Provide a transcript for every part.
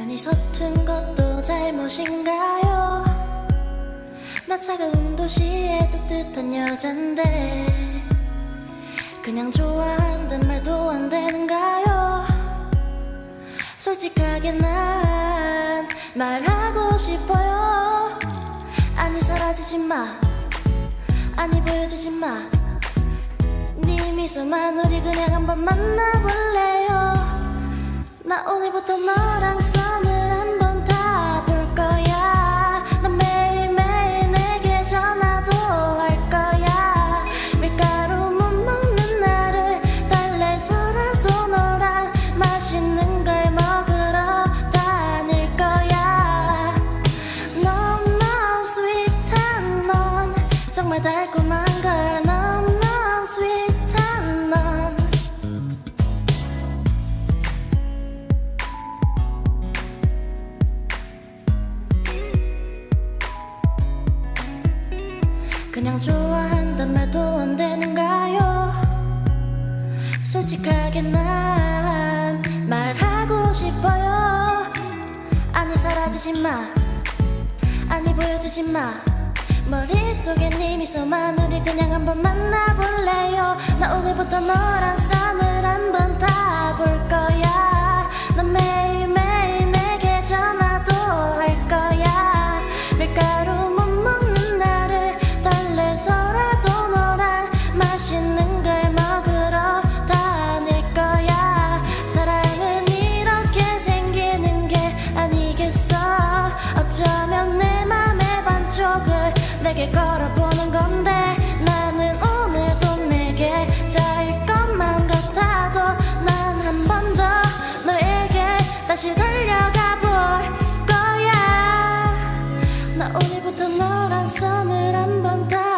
많이 서툰 것도 잘못인가요? 나 차가운 도시의 따뜻한 여잔데 그냥 좋아한단 말도 안 되는가요? 솔직하게 난 말하고 싶어요 아니 사라지지 마 아니 보여주지 마네 미소만 우리 그냥 한번 만나볼래요 나 오늘부터 너랑 정말 달콤한 걸 너무너무 스윗한 넌 그냥 좋아한단 말도 안 되는가요? 솔직하게 난 말하고 싶어요. 아니 사라지지 마. 아니 보여주지 마. 머릿속에 네 미소만 우리 그냥 한번 만나볼래요. 나 오늘부터 너랑 썸을 한번 타볼 거 내게 걸어보는 건데 나는 오늘도 내게 잘 것만 같아도 난 한 번 더 너에게 다시 달려가 볼 거야. 나 오늘부터 너랑 썸을 한번 타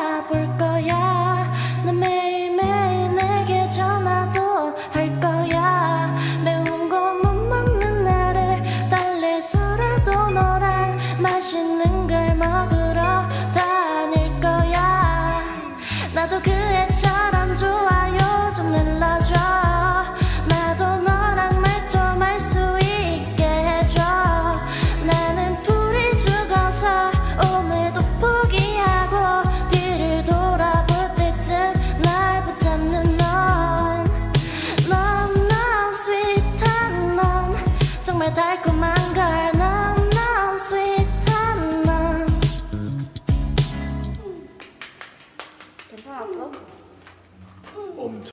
달콤한 걸 너무너무 스윗한 넌 괜찮았어? 엄청